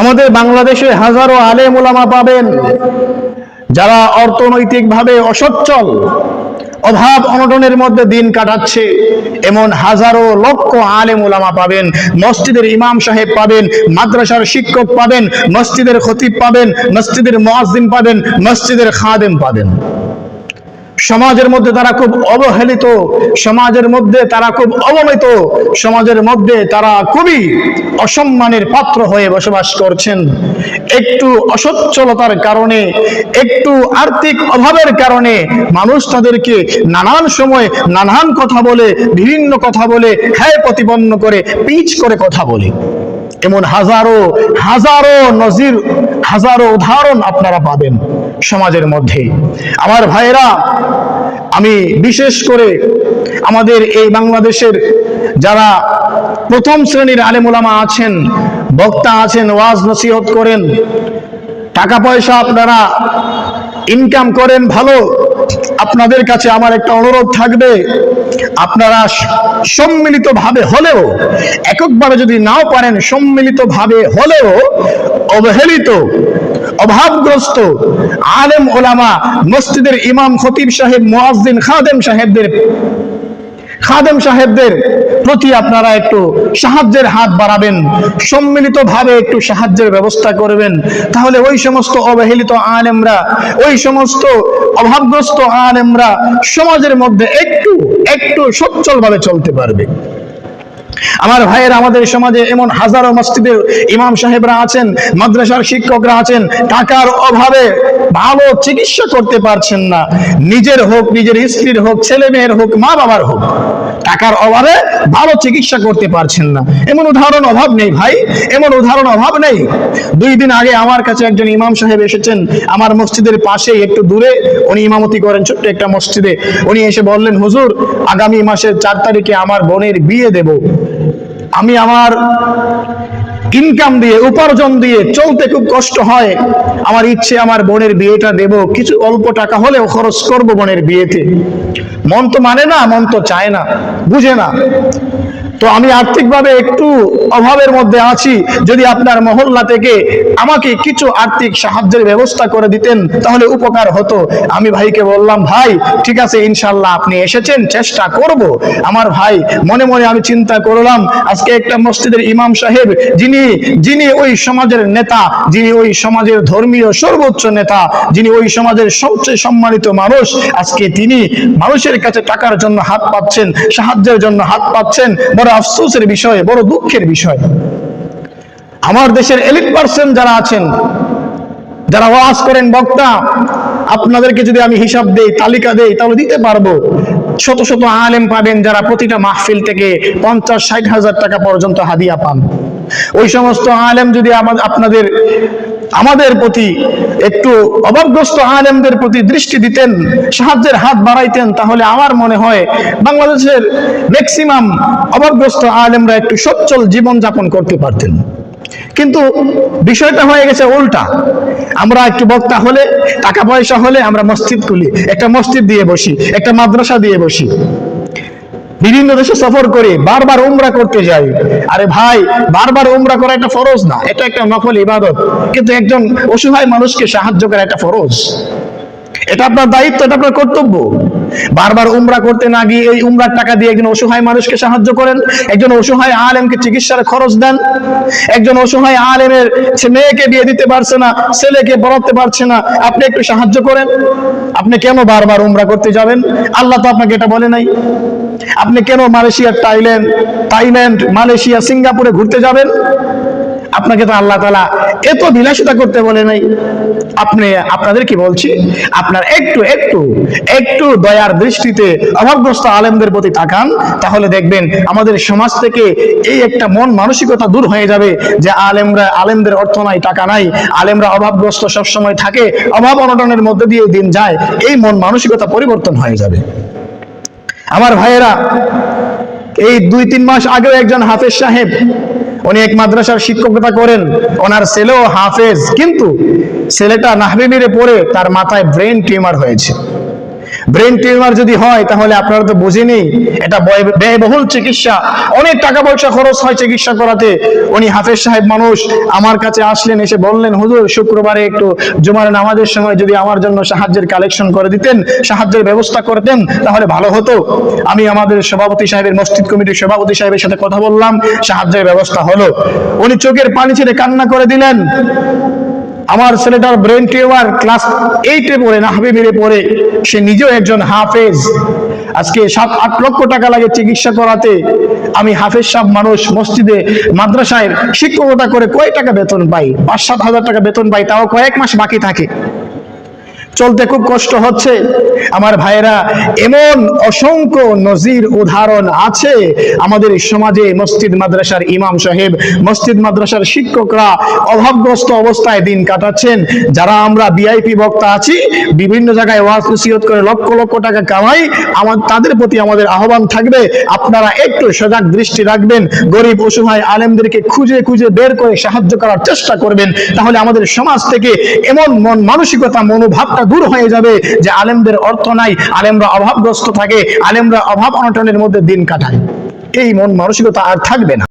আমাদের বাংলাদেশে হাজারো আলেম ওলামা পাবেন, যারা অর্থনৈতিকভাবে অসচ্ছল, অভাব অনটনের মধ্যে দিন কাটাচ্ছে, এমন হাজারো লক্ষ আলেম ওলামা পাবেন, মসজিদের ইমাম সাহেব পাবেন, মাদ্রাসার শিক্ষক পাবেন, মসজিদের খতিব পাবেন, মসজিদের মুয়াজ্জিন পাবেন, মসজিদের খাদেম পাবেন। সমাজের মধ্যে তারা খুব অবহেলিত, সমাজের মধ্যে তারা খুব অবমিত, সমাজের মধ্যে তারা খুবই অসম্মানের পাত্র হয়ে বসবাস করছেন। একটু অসচ্ছলতার কারণে, একটু আর্থিক অভাবের কারণে মানুষ তাদেরকে নানান সময় নানান কথা বলে, বিভিন্ন কথা বলে হ্যায় প্রতিপন্ন করে, পিচ করে কথা বলে। এমন হাজারো হাজারো নজির হাজারো উদাহরণ আপনারা পাবেন সমাজের মধ্যে। আমার ভাইয়েরা, আমি বিশেষ করে আমাদের এই বাংলাদেশের যারা প্রথম শ্রেণির আলেমুলামা আছেন, বক্তা আছেন, ওয়াজ নসিহত করেন টাকা পয়সা আপনারা ইনকাম করেন, ভালো, আপনাদের কাছে আমার একটা অনুরোধ থাকবে, আপনারা সম্মিলিতভাবে হলেও এককভাবে যদি নাও পারেন, সম্মিলিতভাবে হলেও অবহেলিত, অভাবগ্রস্ত আলেম ওলামা মসজিদের ইমাম খতিব সাহেব, মুয়াজ্জিন খাদেম সাহেবদের খাদেম সাহেবদের প্রতি আপনারা একটু সাহায্যের হাত বাড়াবেন সম্মিলিত ভাবে একটু সাহায্যের ব্যবস্থা করবেন। তাহলে ওই সমস্ত অবহেলিত আলেমরা, ওই সমস্ত অভাবগ্রস্ত আলেমরা সমাজের মধ্যে একটু একটু সচ্ছলভাবে চলতে পারবে। আমার ভাইয়ের, আমাদের সমাজে এমন হাজারো মসজিদে ইমাম সাহেবরা আছেন, মাদ্রাসার শিক্ষকরা আছেন, টাকার অভাবে ভালো চিকিৎসা করতে পারছেন না। নিজের হোক, নিজের স্ত্রীর হোক, ছেলে মেয়ের হোক মা বাবার হোক। টাকার অভাবে ভালো চিকিৎসা করতে পারছেন না। এমন উদাহরণ অভাব নেই ভাই, এমন উদাহরণ অভাব নেই। দুই দিন আগে আমার কাছে একজন ইমাম সাহেব এসেছেন, আমার মসজিদের পাশে একটু দূরে। উনি ইমামতি করেন ছোট্ট একটা মসজিদে। উনি এসে বললেন, হুজুর, আগামী মাসের চার তারিখে আমার বোনের বিয়ে দেব। আমি আমার ইনকাম দিয়ে, উপার্জন দিয়ে চলতে খুব কষ্ট হয়। আমার ইচ্ছে আমার বোনের বিয়েটা দেব, কিছু অল্প টাকা হলেও খরচ করব বোনের বিয়েতে। মন তো মানে না, মন তো চায় না, বুঝে না। তো আমি আর্থিকভাবে একটু অভাবের মধ্যে আছি। যদি আপনার মহল্লা থেকে আমাকে কিছু আর্থিক সাহায্যের ব্যবস্থা করে দিতেন, তাহলে উপকার হতো। আমি ভাইকে বললাম, ভাই, ঠিক আছে ইনশাল্লাহ আপনি এসেছেন, চেষ্টা করব। আমার ভাই মনে মনে আমি চিন্তা করলাম, আজকে একটা মসজিদের ইমাম সাহেব, যিনি যিনি ওই সমাজের নেতা, যিনি ওই সমাজের ধর্মীয় সর্বোচ্চ নেতা, যিনি ওই সমাজের সবচেয়ে সম্মানিত মানুষ, আজকে তিনি মানুষের কাছে টাকার জন্য হাত পাচ্ছেন, সাহায্যের জন্য হাত পাচ্ছেন বড় আফসোসের বিষয়, বড় দুঃখের বিষয়। আমার দেশের এলিট পার্সন যারা আছেন, যারা ওয়াজ করেন, বক্তা, আপনাদেরকে যদি আমি হিসাব দেই, তালিকা দেই, তাহলে দিতে পারব। শত শত আলেম পাবেন যারা প্রতিটা মাহফিল থেকে পঞ্চাশ, ষাট হাজার টাকা পর্যন্ত হাদিয়া পান। ওই সমস্ত আলেম যদি আমা- আপনাদের আমাদের প্রতি একটু অভাবগ্রস্ত আলেমদের প্রতি দৃষ্টি দিতেন, সাহায্যের হাত বাড়াইতেন, তাহলে আমার মনে হয় বাংলাদেশের ম্যাক্সিমাম অভাবগ্রস্ত আলেমরা একটু সচ্ছল জীবন যাপন করতে পারতেন। কিন্তু বিষয়টা হয়ে গেছে উল্টা। আমরা একটু বক্তা হলে, টাকা পয়সা হলে আমরা মসজিদ খুলি একটা মসজিদ দিয়ে বসি, একটা মাদ্রাসা দিয়ে বসি। বিভিন্ন দেশে সফর করে, বারবার উমরা করতে যাই। আরে ভাই, বারবার উমরা করা একটা ফরজ না, এটা একটা নফল ইবাদত। কিন্তু একজন অসহায় মানুষকে সাহায্য করা একটা ফরজ। এটা আপনার দায়িত্ব, এটা আপনার কর্তব্য। বারবার উমরা করতে না গিয়ে এই উমরার টাকা দিয়ে একজন অসহায় মানুষকে সাহায্য করেন, একজন অসহায় আলেমকে চিকিৎসার খরচ দেন, একজন অসহায় আলেমের মেয়েকে বিয়ে দিতে পারছে না, ছেলেকে পড়াতে পারছে না, আপনি একটু সাহায্য করেন। আপনি কেন বারবার উমরা করতে যাবেন? আল্লাহ তো আপনাকে এটা বলে নাই। আপনি কেন মালয়েশিয়ার থাইল্যান্ড থাইল্যান্ড, মালয়েশিয়া, সিঙ্গাপুরে ঘুরতে যাবেন? আপনাকে তো আল্লাহ তালা এত বিলাসিতা করতে বলে নাই। আপনি, আপনাদের কি বলছি? আপনার একটু একটু একটু দয়ার দৃষ্টিতে অভাবগ্রস্ত আলেমদের প্রতি তাকান, তাহলে দেখবেন আমাদের সমাজ থেকে এই একটা মন মানসিকতা দূর হয়ে যাবে যে আলেমরা, আলেমদের অর্থ নাই, টাকা নাই। আলেমরা অভাবগ্রস্ত সবসময় থাকে, অভাব অনটনের মধ্যে দিয়ে দিন যায়, এই মন মানসিকতা পরিবর্তন হয়ে যাবে। আমার ভাইয়েরা, এই দুই, তিন মাস আগেও একজন হাফেজ সাহেব উনি এক মাদ্রাসার শিক্ষকতা করেন। ওনার ছেলেও হাফেজ। কিন্তু ছেলেটা নাহবিবিরে পড়ে তার মাথায় ব্রেন টিউমার হয়েছে। ব্রেন টিউমার যদি হয়, তাহলে আপনারা তো বুঝেনি এটা ব্যয়বহুল চিকিৎসা। অনেক টাকা পয়সা খরচ হয় চিকিৎসা করাতে। উনি হাফেজ সাহেব মানুষ, আমার কাছে আসলেন, এসে বললেন, হুজুর, শুক্রবারে একটু জুমার নামাজের সময় যদি আমার জন্য সাহায্যের কালেকশন করে দিতেন, সাহায্যের ব্যবস্থা করতেন, তাহলে ভালো হতো। আমি আমাদের সভাপতি সাহেবের, মসজিদ কমিটির সভাপতি সাহেবের সাথে কথা বললাম, সাহায্যের ব্যবস্থা হলো। উনি চোখের পানি ছেড়ে কান্না করে দিলেন। আমার ছেলেটার ব্রেন টিউমার ক্লাস এইটে পড়ে, না হাফে মেরে পড়ে, সে নিজেও একজন হাফেজ। আজকে সাত, আট লক্ষ টাকা লাগে চিকিৎসা করাতে। আমি হাফেজ সব মানুষ, মসজিদে, মাদ্রাসায় শিক্ষকতা করে কয় টাকা বেতন পাই? পাঁচ, সাত হাজার টাকা বেতন পাই, তাও কয়েক মাস বাকি থাকে। চলতে খুব কষ্ট হচ্ছে। আমার ভাইয়েরা, এমন অসংখ্য নজির উদাহরণ আছে আমাদের সমাজে মসজিদ মাদ্রাসার ইমাম সাহেব, মসজিদ মাদ্রাসার শিক্ষকরা অভাবগ্রস্ত অবস্থায় দিন কাটাচ্ছেন। যারা আমরা বিআইপি বক্তা আছি, বিভিন্ন জায়গায় ওয়াজ নসিহত করে লক্ষ লক্ষ টাকা কামাই, আমার, তাদের প্রতি আমাদের আহ্বান থাকবে, আপনারা একটু সজাগ দৃষ্টি রাখবেন, গরিব অসহায় আলেমদেরকে খুঁজে খুঁজে বের করে সাহায্য করার চেষ্টা করবেন, তাহলে আমাদের সমাজ থেকে এমন মন মানসিকতা মনোভাবটা দূর হয়ে যাবে যে আলেমদের অর্থ নাই, আলেমরা অভাবগ্রস্ত থাকে, আলেমরা অভাব অনটনের মধ্যে দিন কাটায়। এই মন মানসিকতা আর থাকবে না।